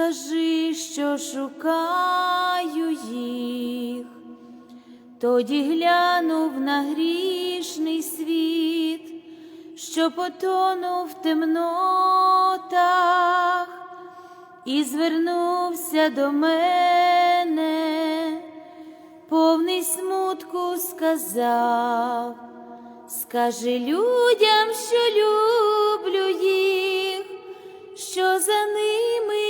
скажи, що шукаю їх. Тоді глянув на грішний світ, що потонув в темнотах, і звернувся до мене, повний смутку сказав, скажи людям, що люблю їх, що за ними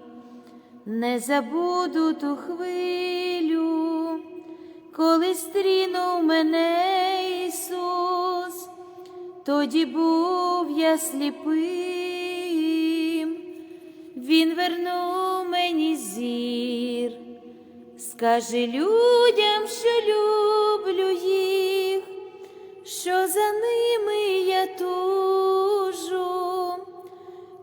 не забуду ту хвилю, коли стрінув мене Ісус, тоді був я сліпим, Він вернув мені зір. Скажи людям, що люблю їх, що за ними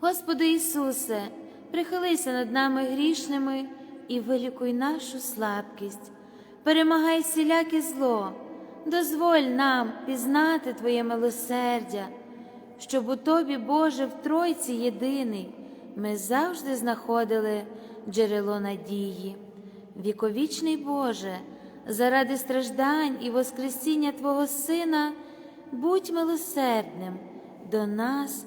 Господи Ісусе, прихилися над нами грішними і вилікуй нашу слабкість, перемагай всіляке зло, дозволь нам пізнати Твоє милосердя, щоб у Тобі, Боже, в Тройці єдиний, ми завжди знаходили джерело надії. Віковічний Боже, заради страждань і Воскресіння Твого Сина, будь милосердним до нас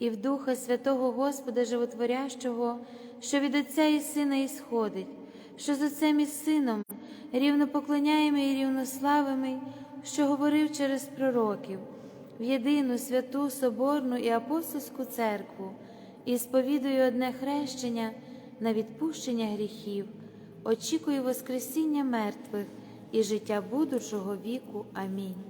І в Духа Святого Господа Животворящого, що від Отця і Сина ісходить, що з Отцем і Сином рівнопоклоняємий і рівнославимий, що говорив через пророків, в єдину святу Соборну і апостольську церкву, і сповідую одне хрещення на відпущення гріхів, очікую Воскресіння мертвих і життя будучого віку. Амінь.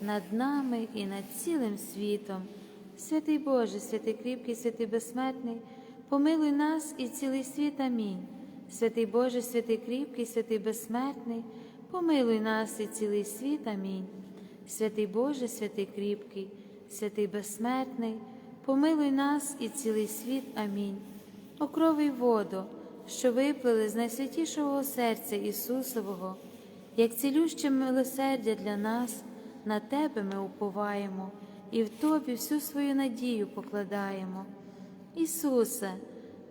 над нами і над цілим світом. Святий Боже, святий кріпкий, святий безсмертний, помилуй нас і цілий світ. Амінь. Святий Боже, святий кріпкий, святий безсмертний, помилуй нас і цілий світ. Амінь. Святий Боже, святий кріпкий, святий безсмертний, помилуй нас і цілий світ. Амінь. О крови воду, що виплили з найсвятішого серця Ісусового, як цілюще милосердя для нас, на Тебе ми уповаємо і в Тобі всю свою надію покладаємо. Ісусе,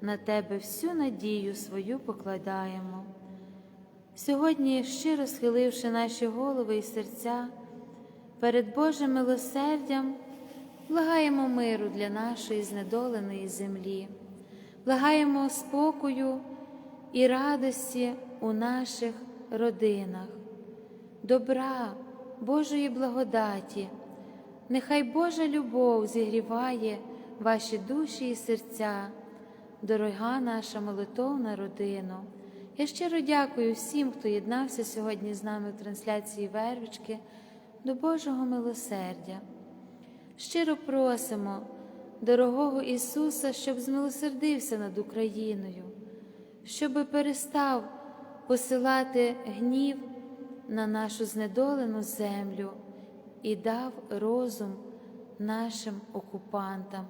на Тебе всю надію свою покладаємо. Сьогодні, щиро схиливши наші голови і серця, перед Божим милосердям, благаємо миру для нашої знедоленої землі, благаємо спокою і радості у наших родинах, добра, Божої благодаті. Нехай Божа любов зігріває ваші душі і серця, дорога наша молитовна родина. Я щиро дякую всім, хто єднався сьогодні з нами в трансляції Вервички до Божого милосердя. Щиро просимо, дорогого Ісуса, щоб змилосердився над Україною, щоб перестав посилати гнів на нашу знедолену землю і дав розум нашим окупантам.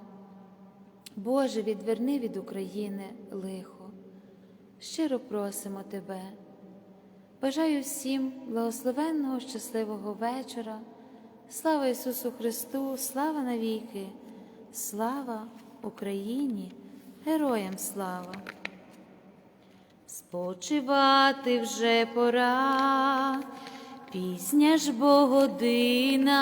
Боже, відверни від України лихо. Щиро просимо Тебе. Бажаю всім благословенного, щасливого вечора. Слава Ісусу Христу, слава навіки, слава Україні, героям слава! Спочивати вже пора, пісня ж бо година,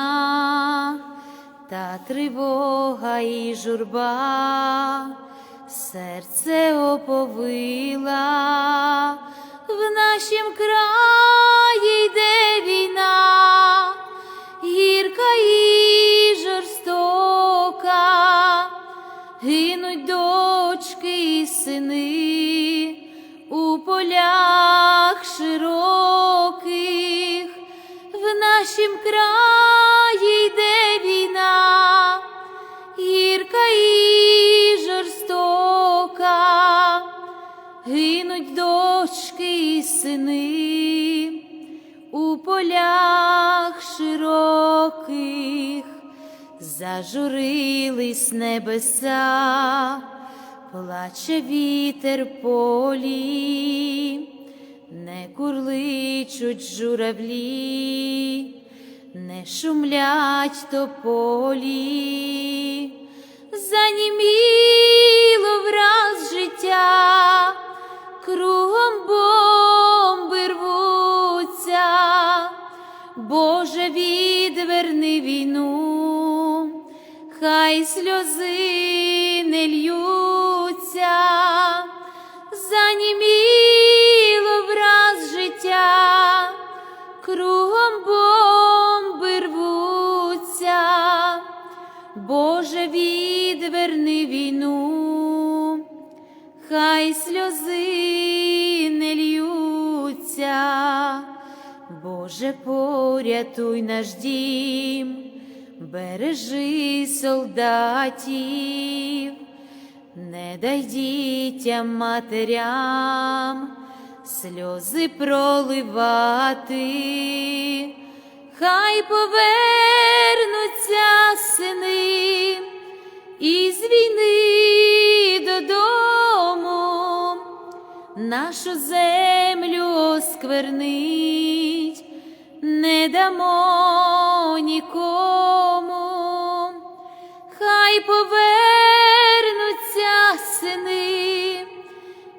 та тривога і журба, серце оповила, в нашім краї йде війна, гірка і жорстока, гинуть дочки і сини краї йде війна, гірка і жорстока, гинуть дочки і сини у полях широких, зажурились небеса, плаче вітер полі, не курличуть журавлі, не шумлять тополі, заніміло враз життя, кругом бомби рвуться, Боже, відверни війну, хай сльози не льються, заніміло війну, хай сльози не льються, Боже, порятуй наш дім, бережи солдатів, не дай дітям матерям сльози проливати, хай повернуться сини із війни додому, нашу землю осквернить, не дамо нікому, хай повернуться сини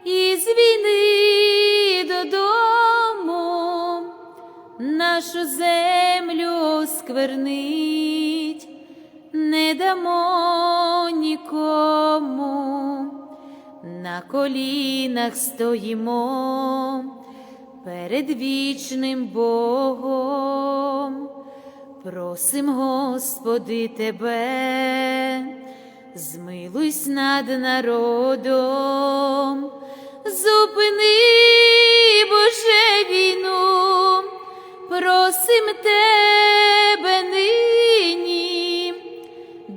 із війни додому, нашу землю осквернить, не дамо нікому, на колінах стоїмо перед вічним Богом, просим, Господи, Тебе, змилуйсь над народом, зупини, Боже, війну, просим Тебе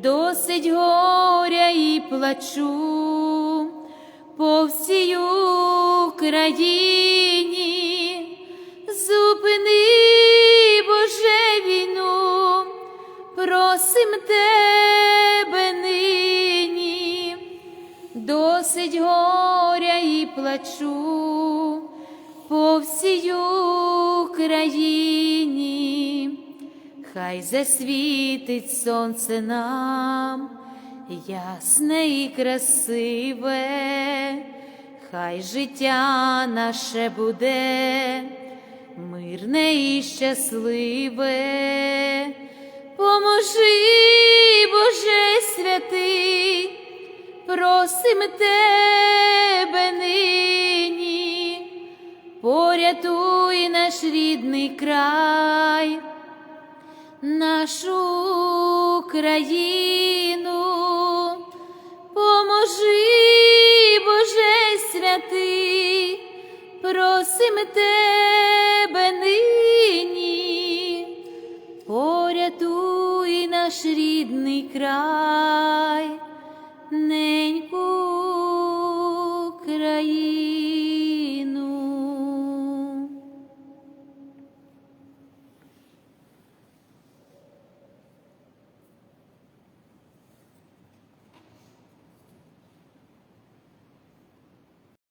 досить горя і плачу по всій Україні, зупини, Боже, війну, просим Тебе нині, досить горя і плачу по всій Україні, хай засвітить сонце нам, ясне і красиве, хай життя наше буде мирне і щасливе, поможи, Боже святий, просим Тебе нині, порятуй наш рідний край, нашу країну, поможи, Боже святий, просим тебе нині, порятуй наш рідний край, неньку.